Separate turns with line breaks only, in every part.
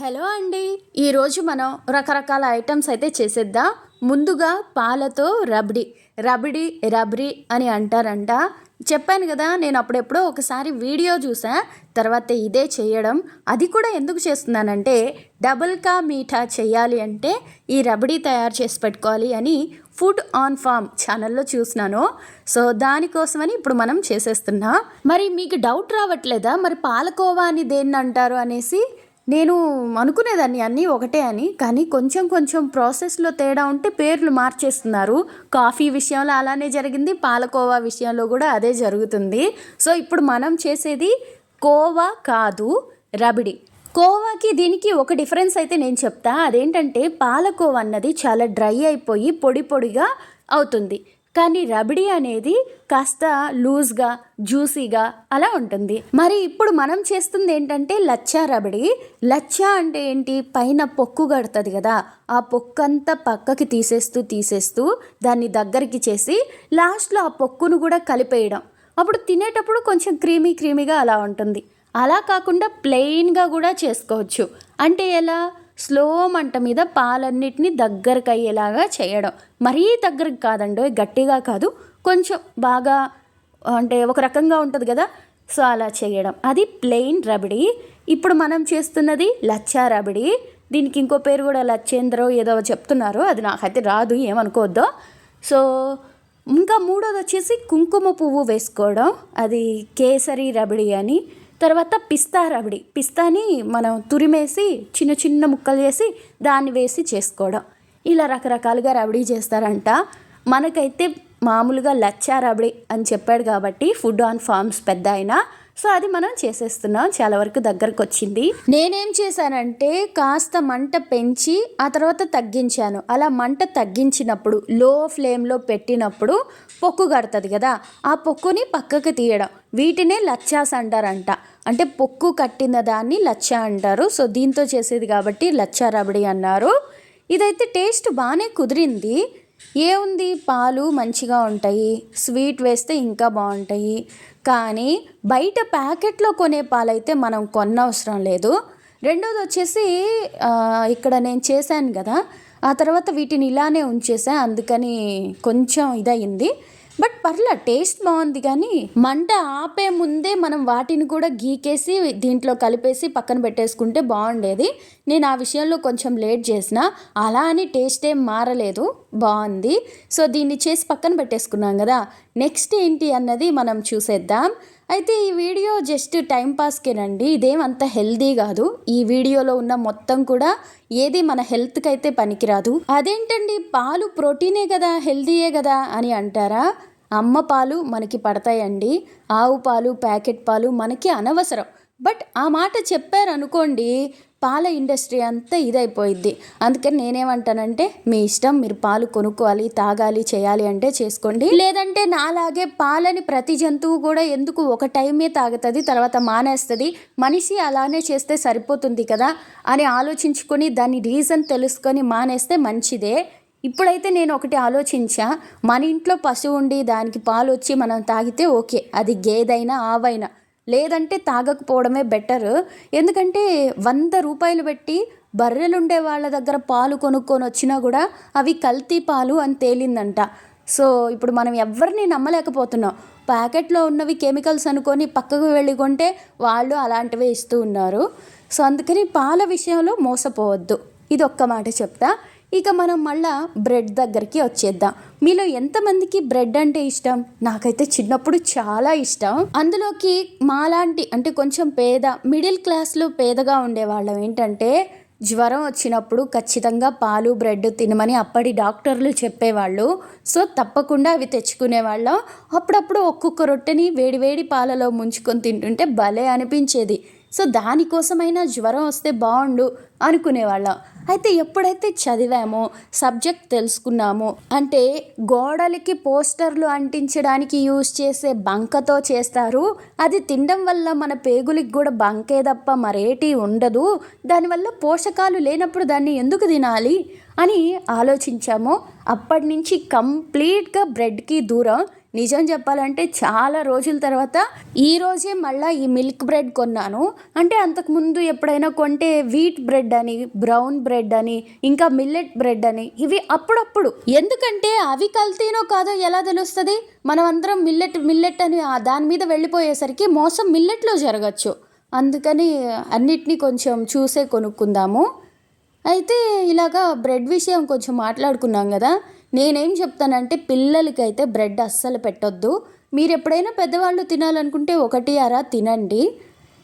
Hello అండి. ఈరోజు మనం రకరకాల ఐటమ్స్ అయితే చేసేద్దాం? ముందుగా పాలతో రబడి. రబడి రబడి అని అంటారంట. చెప్పాను కదా నేను అప్పుడెప్పుడో ఒకసారి వీడియో చూసా తర్వాత ఇదే చేయడం. అది కూడా ఎందుకు చేస్తున్నానంటే డబుల్ కా మీఠా చేయాలి అంటే ఈ రబడి తయారు చేసి పెట్టుకోవాలి అని ఫుడ్ ఆన్ ఫామ్ ఛానల్లో చూసినాను. సో దానికోసమని ఇప్పుడు మనం చేసేస్తున్నాం. మరి మీకు డౌట్ రావట్లేదా? మరి పాలకోవా అని దేన్ని అంటారు అనేసి? నేను అనుకునేదాన్ని అన్నీ ఒకటే అని కానీ కొంచెం కొంచెం ప్రాసెస్లో తేడా ఉంటే పేర్లు మార్చేస్తున్నారు. కాఫీ విషయంలో అలానే జరిగింది పాలకోవా విషయంలో కూడా అదే జరుగుతుంది. సో ఇప్పుడు మనం చేసేది కోవా కాదు రబడి. కోవాకి దీనికి ఒక డిఫరెన్స్ అయితే నేను చెప్తా. అదేంటంటే పాలకోవా అన్నది చాలా డ్రై అయిపోయి పొడి పొడిగా అవుతుంది. కానీ రబడి అనేది కాస్త లూజ్గా జ్యూసీగా అలా ఉంటుంది. మరి ఇప్పుడు మనం చేస్తుంది ఏంటంటే లచ్చా రబడి. లచ్చా అంటే ఏంటి? పైన పొక్కు కడుతుంది కదా. ఆ పొక్కు అంతా పక్కకి తీసేస్తూ తీసేస్తూ దాన్ని దగ్గరికి చేసి లాస్ట్లో ఆ పొక్కును కూడా కలిపేయడం. అప్పుడు తినేటప్పుడు కొంచెం క్రీమీ క్రీమీగా అలా ఉంటుంది. అలా కాకుండా ప్లెయిన్గా కూడా చేసుకోవచ్చు. అంటే ఎలా? స్లో మంట మీద పాలన్నిటిని దగ్గరకు అయ్యేలాగా చేయడం. మరీ దగ్గరకు కాదండి గట్టిగా కాదు కొంచెం బాగా అంటే ఒక రకంగా ఉంటుంది కదా సో అలా చేయడం. అది ప్లెయిన్ రబడి. ఇప్పుడు మనం చేస్తున్నది లచ్చా రబడి. దీనికి ఇంకో పేరు కూడా లచ్చేంద్రో ఏదో చెప్తున్నారు. అది నాకైతే రాదు ఏమనుకోవద్దో. సో ఇంకా మూడోది వచ్చేసి కుంకుమ పువ్వు వేసుకోవడం. అది కేసరి రబడి అని. తర్వాత పిస్తా రబడి పిస్తాని మనం తురిమేసి చిన్న చిన్న ముక్కలు చేసి దాన్ని వేసి చేసుకోవడం. ఇలా రకరకాలుగా రబడీ చేస్తారంట. మనకైతే మామూలుగా లచ్చా రబడి అని చెప్పాడు కాబట్టి ఫుడ్ ఆన్ ఫార్మ్స్ పెద్ద అయినా సో అది మనం చేసేస్తున్నాం. చాలా వరకు దగ్గరకు వచ్చింది నేనేం చేశానంటే కాస్త మంట పెంచి ఆ తర్వాత తగ్గించాను. అలా మంట తగ్గించినప్పుడు లో ఫ్లేమ్లో పెట్టినప్పుడు పొక్కు కడుతుంది కదా ఆ పొక్కుని పక్కకు తీయడం. వీటినే లచ్చాస్ అంటారంట. అంటే పొక్కు కట్టిన దాన్ని లచ్చా అంటారు. సో దీంతో చేసేది కాబట్టి లచ్చా రబడి అన్నారు. ఇదైతే టేస్ట్ బాగానే కుదిరింది. ఏముంది? పాలు మంచిగా ఉంటాయి స్వీట్ వేస్తే ఇంకా బాగుంటాయి. కానీ బయట ప్యాకెట్లో కొనే పాలైతే మనం కొనవసరం లేదు. రెండోది వచ్చేసి ఇక్కడ నేను చేశాను కదా ఆ తర్వాత వీటిని ఇలానే ఉంచేసా అందుకని కొంచెం ఇదయింది. బట్ పర్లే టేస్ట్ బాగుంది కానీ మంట ఆపే ముందే మనం వాటిని కూడా గీకేసి దీంట్లో కలిపేసి పక్కన పెట్టేసుకుంటే బాగుండేది. నేను ఆ విషయంలో కొంచెం లేట్ చేసిన అలా అని టేస్ట్ ఏం మారలేదు. బాగుంది. సో దీన్ని చేసి పక్కన పెట్టేసుకున్నాం కదా. నెక్స్ట్ ఏంటి అన్నది మనం చూసేద్దాం. అయితే ఈ వీడియో జస్ట్ టైం పాస్కేనండి ఇదేం అంత హెల్దీ కాదు. ఈ వీడియోలో ఉన్న మొత్తం కూడా ఏది మన హెల్త్కి అయితే పనికిరాదు. అదేంటండి? పాలు ప్రోటీనే కదా హెల్దీయే కదా అని అంటారా? అమ్మ పాలు మనకి పడతాయండి. ఆవు పాలు ప్యాకెట్ పాలు మనకి అనవసరం. బట్ ఆ మాట చెప్పారనుకోండి పాల ఇండస్ట్రీ అంతా ఇదైపోయిద్ది. అందుకని నేనేమంటానంటే మీ ఇష్టం మీరు పాలు కొనుక్కోవాలి తాగాలి చేయాలి అంటే చేసుకోండి. లేదంటే నాలాగే పాలని ప్రతి జంతువు కూడా ఎందుకు ఒక టైమే తాగుతుంది తర్వాత మానేస్తుంది? మనిషి అలానే చేస్తే సరిపోతుంది కదా అని ఆలోచించుకొని దాని రీజన్ తెలుసుకొని మానేస్తే మంచిదే. ఇప్పుడైతే నేను ఒకటి ఆలోచించా మన ఇంట్లో పశువు ఉండి దానికి పాలు వచ్చి మనం తాగితే ఓకే అది గేదైనా ఆవైనా. లేదంటే తాగకపోవడమే బెటర్ ఎందుకంటే వంద రూపాయలు పెట్టి బర్రెలుండే వాళ్ళ దగ్గర పాలు కొనుక్కొని వచ్చినా కూడా అవి కల్తీ పాలు అని తేలిందంట. సో ఇప్పుడు మనం ఎవరిని నమ్మలేకపోతున్నాం. ప్యాకెట్లో ఉన్నవి కెమికల్స్ అనుకొని పక్కకు వెళ్ళి కొంటే వాళ్ళు అలాంటివే ఇస్తూ ఉన్నారు. సో అందుకని పాల విషయంలో మోసపోవద్దు. ఇది ఒక్క మాట చెప్తా. ఇక మనం మళ్ళా బ్రెడ్ దగ్గరికి వచ్చేద్దాం. మీలో ఎంతమందికి బ్రెడ్ అంటే ఇష్టం? నాకైతే చిన్నప్పుడు చాలా ఇష్టం. అందులోకి మాలాంటి అంటే కొంచెం పేద మిడిల్ క్లాస్లో పేదగా ఉండేవాళ్ళం ఏంటంటే జ్వరం వచ్చినప్పుడు ఖచ్చితంగా పాలు బ్రెడ్ తినమని అప్పటి డాక్టర్లు చెప్పేవాళ్ళు. సో తప్పకుండా అవి తెచ్చుకునేవాళ్ళం. అప్పుడప్పుడు ఒక్కొక్క రొట్టెని వేడివేడి పాలలో ముంచుకొని తింటుంటే భలే అనిపించేది. సో దానికోసమైనా జ్వరం వస్తే బాగుండు అనుకునేవాళ్ళం. అయితే ఎప్పుడైతే చదివామో సబ్జెక్ట్ తెలుసుకున్నామో అంటే గోడలకి పోస్టర్లు అంటించడానికి యూజ్ చేసే బంకతో చేస్తారు. అది తినడం వల్ల మన పేగులకి కూడా బంకే తప్ప మరేటి ఉండదు. దానివల్ల పోషకాలు లేనప్పుడు దాన్ని ఎందుకు తినాలి అని ఆలోచించామో అప్పటి నుంచి కంప్లీట్గా బ్రెడ్కి దూరం నిజం చెప్పాలంటే చాలా రోజుల తర్వాత ఈ రోజే మళ్ళీ ఈ మిల్క్ బ్రెడ్ కొన్నాను. అంటే అంతకుముందు ఎప్పుడైనా కొంటే వీట్ బ్రెడ్ అని బ్రౌన్ బ్రెడ్ అని ఇంకా మిల్లెట్ బ్రెడ్ అని ఇవి అప్పుడప్పుడు. ఎందుకంటే అవి కల్తీనో కాదో ఎలా తెలుస్తుంది? మనం అందరం మిల్లెట్ మిల్లెట్ అని దాని మీద వెళ్ళిపోయేసరికి మోసం మిల్లెట్లో జరగచ్చు. అందుకని అన్నిటినీ కొంచెం చూసే కొనుక్కుందాము. అయితే ఇలాగా బ్రెడ్ విషయం కొంచెం మాట్లాడుకున్నాం కదా. నేనేం చెప్తానంటే పిల్లలకైతే బ్రెడ్ అస్సలు పెట్టొద్దు. మీరు ఎప్పుడైనా పెద్దవాళ్ళు తినాలనుకుంటే ఒకటి అరా తినండి.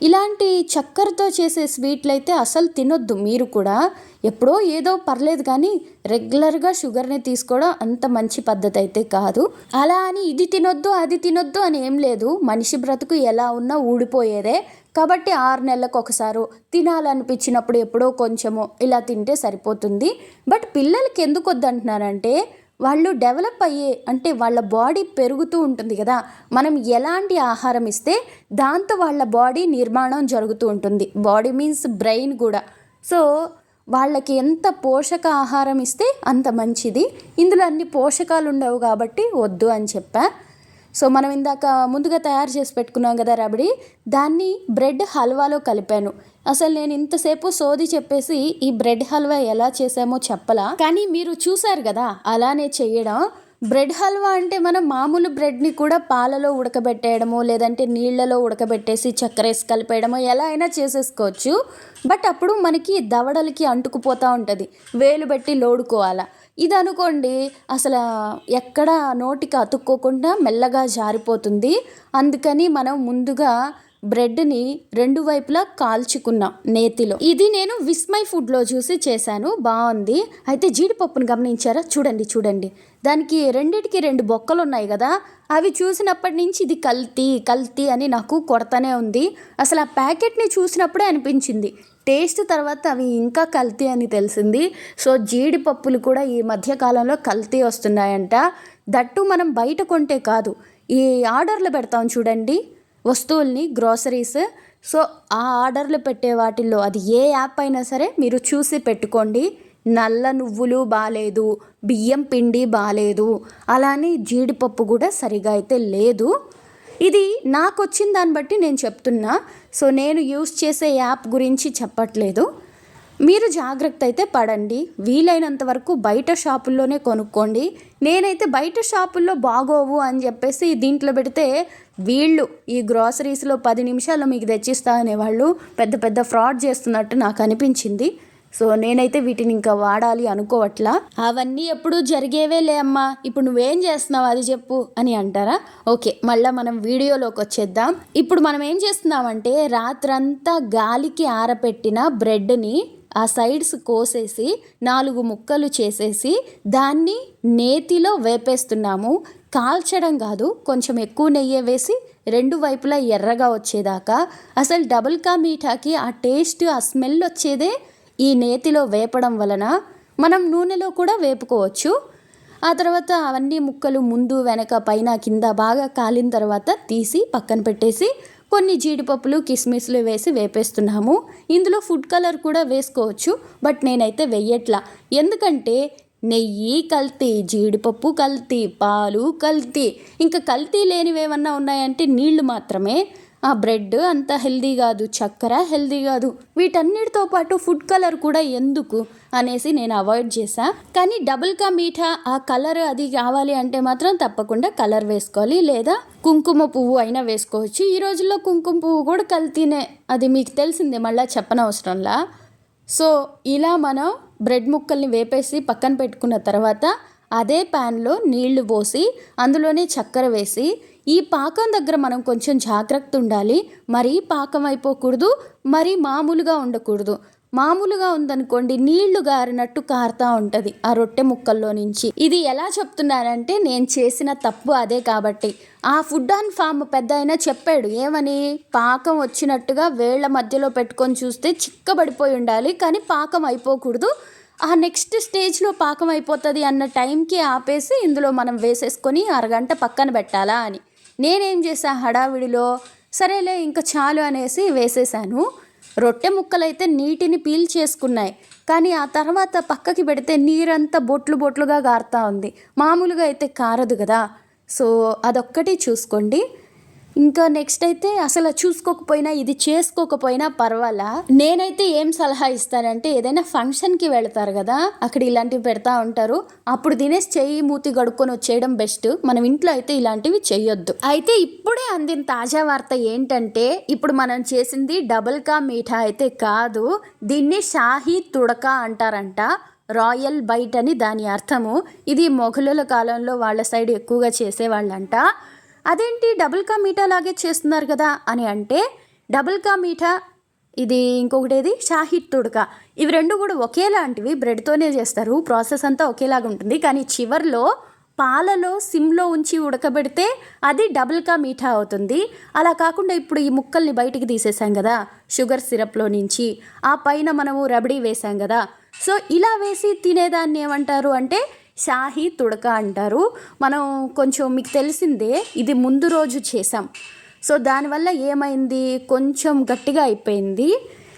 ఇలాంటి చక్కెరతో చేసే స్వీట్లు అయితే అసలు తినొద్దు మీరు కూడా. ఎప్పుడో ఏదో పర్లేదు కానీ రెగ్యులర్గా షుగర్ని తీసుకోవడం అంత మంచి పద్ధతి అయితే కాదు. అలా అని ఇది తినొద్దు అది తినొద్దు అని ఏం లేదు. మనిషి బ్రతుకు ఎలా ఉన్నా ఊడిపోయేదే. కాబట్టి ఆరు నెలలకు ఒకసారి తినాలనిపించినప్పుడు ఎప్పుడో కొంచెము ఇలా తింటే సరిపోతుంది. బట్ పిల్లలకి ఎందుకు వద్దంటున్నారంటే వాళ్ళు డెవలప్ అయ్యే అంటే వాళ్ళ బాడీ పెరుగుతూ ఉంటుంది కదా. మనం ఎలాంటి ఆహారం ఇస్తే దాంతో వాళ్ళ బాడీ నిర్మాణం జరుగుతూ ఉంటుంది. బాడీ మీన్స్ బ్రెయిన్ కూడా. సో వాళ్ళకి ఎంత పోషక ఆహారం ఇస్తే అంత మంచిది. ఇందులో అన్ని పోషకాలు ఉండవు కాబట్టి వద్దు అని చెప్పా. సో మనం ఇందాక ముందుగా తయారు చేసి పెట్టుకున్నాం కదా రబడి దాన్ని బ్రెడ్ హల్వాలో కలిపాను. అసలు నేను ఇంతసేపు సోది చెప్పేసి ఈ బ్రెడ్ హల్వా ఎలా చేసామో చెప్పలా. కానీ మీరు చూసారు కదా అలానే చేయడం. బ్రెడ్ హల్వా అంటే మనం మామూలు బ్రెడ్ని కూడా పాలలో ఉడకబెట్టేయడము లేదంటే నీళ్ళలో ఉడకబెట్టేసి చక్కెర వేసి కలిపేయడము ఎలా అయినా చేసేసుకోవచ్చు. బట్ అప్పుడు మనకి దవడలకి అంటుకుపోతూ ఉంటుంది. వేలు పెట్టి లోడుకోవాలా. ఇది అనుకోండి అసలు ఎక్కడ నోటికి అతుక్కోకుండా మెల్లగా జారిపోతుంది. అందుకని మనం ముందుగా బ్రెడ్ని రెండు వైపులా కాల్చుకున్నాం నేతిలో. ఇది నేను విస్మై ఫుడ్లో చూసి చేశాను. బాగుంది అయితే జీడిపప్పును గమనించారా? చూడండి చూడండి. దానికి రెండిటికి రెండు బొక్కలు ఉన్నాయి కదా అవి చూసినప్పటి నుంచి ఇది కల్తీ కల్తీ అని నాకు కొడతానే ఉంది. అసలు ఆ ప్యాకెట్ని చూసినప్పుడే అనిపించింది. టేస్ట్ తర్వాత అవి ఇంకా కల్తీ అని తెలిసింది. సో జీడిపప్పులు కూడా ఈ మధ్య కాలంలో కల్తీ వస్తున్నాయంట. దట్టు మనం బయట కొంటే కాదు ఈ ఆర్డర్లు పెడతాం చూడండి వస్తువుల్ని గ్రోసరీస్. సో ఆ ఆర్డర్లు పెట్టే వాటిల్లో అది ఏ యాప్ అయినా సరే మీరు చూసి పెట్టుకోండి. నల్ల నువ్వులు బాగాలేదు బియ్యం పిండి బాగాలేదు అలానే జీడిపప్పు కూడా సరిగా అయితే లేదు. ఇది నాకు వచ్చిన దాన్ని బట్టి నేను చెప్తున్నా. సో నేను యూస్ చేసే యాప్ గురించి చెప్పట్లేదు. మీరు జాగ్రత్త అయితే పడండి. వీలైనంత వరకు బయట షాపుల్లోనే కొనుక్కోండి. నేనైతే బయట షాపుల్లో బాగోవు అని చెప్పేసి దీంట్లో పెడితే వీళ్ళు ఈ గ్రాసరీస్లో పది నిమిషాలు మీకు తెచ్చిస్తా అనేవాళ్ళు పెద్ద పెద్ద ఫ్రాడ్ చేస్తున్నట్టు నాకు అనిపించింది. సో నేనైతే వీటిని ఇంకా వాడాలి అనుకోవట్లా. అవన్నీ ఎప్పుడు జరిగేవే లే అమ్మా. ఇప్పుడు నువ్వేం చేస్తున్నావు అది చెప్పు అని అంటారా? ఓకే మళ్ళీ మనం వీడియోలోకి వచ్చేద్దాం. ఇప్పుడు మనం ఏం చేస్తున్నామంటే రాత్రంతా గాలికి ఆరపెట్టిన బ్రెడ్ని ఆ సైడ్స్ కోసేసి నాలుగు ముక్కలు చేసేసి దాన్ని నేతిలో వేపేస్తున్నాము. కాల్చడం కాదు కొంచెం ఎక్కువ నెయ్యి వేసి రెండు వైపులా ఎర్రగా వచ్చేదాకా. అసలు డబుల్ కా మీఠాకి ఆ టేస్ట్ ఆ స్మెల్ వచ్చేదే ఈ నేతిలో వేపడం వలన మనం నూనెలో కూడా వేపుకోవచ్చు. ఆ తర్వాత అవన్నీ ముక్కలు ముందు వెనక పైన కింద బాగా కాలిన తర్వాత తీసి పక్కన పెట్టేసి కొన్ని జీడిపప్పులు కిస్మిస్లు వేసి వేపేస్తున్నాము. ఇందులో ఫుడ్ కలర్ కూడా వేసుకోవచ్చు బట్ నేనైతే వెయ్యట్లా ఎందుకంటే నెయ్యి కల్తీ జీడిపప్పు కల్తీ పాలు కల్తీ. ఇంకా కల్తీ లేనివి ఏమన్నా ఉన్నాయంటే నీళ్ళు మాత్రమే. ఆ బ్రెడ్ అంత హెల్దీ కాదు చక్కెర హెల్దీ కాదు. వీటన్నిటితో పాటు ఫుడ్ కలర్ కూడా ఎందుకు అనేసి నేను అవాయిడ్ చేశా. కానీ డబుల్ కా మీఠా ఆ కలర్ అది కావాలి అంటే మాత్రం తప్పకుండా కలర్ వేసుకోవాలి. లేదా కుంకుమ పువ్వు అయినా వేసుకోవచ్చు. ఈ రోజుల్లో కుంకుమ పువ్వు కూడా కల్తీనే. అది మీకు తెలిసిందే మళ్ళీ చెప్పనవసరంలా. సో ఇలా మనం బ్రెడ్ ముక్కల్ని వేపేసి పక్కన పెట్టుకున్న తర్వాత అదే ప్యాన్లో నీళ్ళు పోసి అందులోనే చక్కెర వేసి ఈ పాకం దగ్గర మనం కొంచెం జాగ్రత్త ఉండాలి. మరీ పాకం అయిపోకూడదు మరీ మామూలుగా ఉండకూడదు. మామూలుగా ఉందనుకోండి నీళ్ళు గారినట్టు కారుతా ఉంటుంది ఆ రొట్టె ముక్కల్లో నుంచి. ఇది ఎలా చెప్తున్నానంటే నేను చేసిన తప్పు అదే కాబట్టి. ఆ ఫుడ్ ఆన్ ఫామ్ పెద్ద అయినా చెప్పాడు ఏమని? పాకం వచ్చినట్టుగా వేళ్ళ మధ్యలో పెట్టుకొని చూస్తే చిక్కబడిపోయి ఉండాలి కానీ పాకం అయిపోకూడదు. ఆ నెక్స్ట్ స్టేజ్లో పాకం అయిపోతుంది అన్న టైంకి ఆపేసి ఇందులో మనం వేసేసుకొని అరగంట పక్కన పెట్టాలా అని. నేనేం చేసా హడావిడిలో సరేలే ఇంకా చాలు అనేసి వేసేసాను రొట్టె ముక్కలైతే నీటిని పీల్ చేసుకున్నాయి. కానీ ఆ తర్వాత పక్కకి పెడితే నీరంతా బొట్లు బొట్లుగా గారుతా ఉంది. మామూలుగా అయితే కారదు కదా సో అదొక్కటి చూసుకోండి. ఇంకా నెక్స్ట్ అయితే అసలు చూసుకోకపోయినా ఇది చేసుకోకపోయినా పర్వాలా? నేనైతే ఏం సలహా ఇస్తానంటే ఏదైనా ఫంక్షన్కి వెళ్తారు కదా అక్కడ ఇలాంటివి పెడతా ఉంటారు. అప్పుడు తినేసి చెయ్యి మూతి గడుక్కొని వచ్చేయడం బెస్ట్. మనం ఇంట్లో అయితే ఇలాంటివి చేయొద్దు అయితే ఇప్పుడే అందిన తాజా వార్త ఏంటంటే ఇప్పుడు మనం చేసింది డబుల్ కా మీఠా అయితే కాదు దీన్ని షాహీ తుడక అంటారంట. రాయల్ బైట్ అని దాని అర్థము. ఇది మొఘలుల కాలంలో వాళ్ళ సైడ్ ఎక్కువగా చేసేవాళ్ళంట. అదేంటి డబుల్ కా మీఠా లాగే చేస్తున్నారు కదా అని అంటే డబుల్ కా మీఠా ఇది ఇంకొకటి ఏది షాహిద్ తుడక. ఇవి రెండు కూడా ఒకేలాంటివి బ్రెడ్తోనే చేస్తారు ప్రాసెస్ అంతా ఒకేలాగా ఉంటుంది. కానీ చివర్లో పాలలో సిమ్లో ఉంచి ఉడకబెడితే అది డబుల్ కా మీఠా అవుతుంది. అలా కాకుండా ఇప్పుడు ఈ ముక్కల్ని బయటికి తీసేసాం కదా షుగర్ సిరప్లో నుంచి. ఆ పైన మనము రబడీ వేసాం కదా. సో ఇలా వేసి తినేదాన్ని ఏమంటారు అంటే షాహీ తుడక అంటారు. మనం కొంచెం మీకు తెలిసిందే ఇది ముందు రోజు చేసాం సో దానివల్ల ఏమైంది? కొంచెం గట్టిగా అయిపోయింది.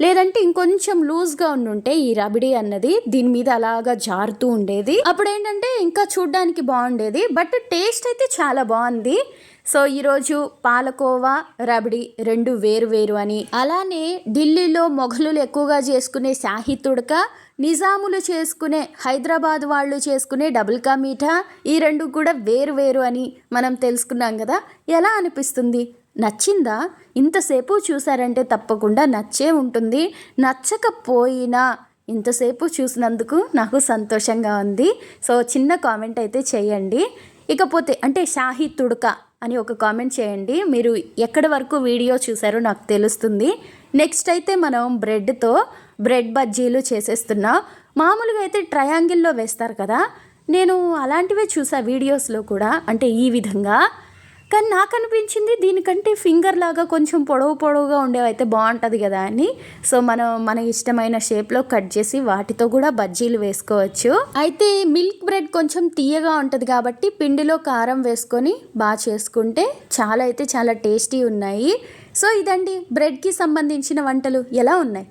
లేదంటే ఇంకొంచెం లూజ్గా ఉండుంటే ఈ రబిడి అన్నది దీని మీద అలాగా జారుతూ ఉండేది. అప్పుడు ఏంటంటే ఇంకా చూడ్డానికి బాగుండేది. బట్ టేస్ట్ అయితే చాలా బాగుంది. సో ఈరోజు పాలకోవా రబడి రెండు వేరు వేరు అని. అలానే ఢిల్లీలో మొఘలులు ఎక్కువగా చేసుకునే షాహీ తుడక నిజాములు చేసుకునే హైదరాబాద్ వాళ్ళు చేసుకునే డబుల్ కా మీఠా ఈ రెండు కూడా వేరు వేరు అని మనం తెలుసుకున్నాం కదా. ఎలా అనిపిస్తుంది? నచ్చిందా? ఇంతసేపు చూసారంటే తప్పకుండా నచ్చే ఉంటుంది. నచ్చకపోయినా ఇంతసేపు చూసినందుకు నాకు సంతోషంగా ఉంది. సో చిన్న కామెంట్ అయితే చేయండి. ఇకపోతే అంటే షాహీ తుడక అని ఒక కామెంట్ చేయండి. మీరు ఎక్కడి వరకు వీడియో చూసారో నాకు తెలుస్తుంది. నెక్స్ట్ అయితే మనం బ్రెడ్తో బ్రెడ్ బజ్జీలు చేసేస్తున్నాం. మామూలుగా అయితే ట్రయాంగిల్లో వేస్తారు కదా. నేను అలాంటివే చూసా వీడియోస్లో కూడా అంటే ఈ విధంగా. కానీ నాకు అనిపించింది దీనికంటే ఫింగర్ లాగా కొంచెం పొడవు పొడవుగా ఉండేవి అయితే బాగుంటుంది కదా అని. సో మనం మన ఇష్టమైన షేప్లో కట్ చేసి వాటితో కూడా బజ్జీలు వేసుకోవచ్చు. అయితే మిల్క్ బ్రెడ్ కొంచెం తీయగా ఉంటుంది కాబట్టి పిండిలో కారం వేసుకొని బాగా చేసుకుంటే చాలా అయితే చాలా టేస్టీ ఉన్నాయి. సో ఇదండి బ్రెడ్కి సంబంధించిన వంటలు ఎలా ఉన్నాయి?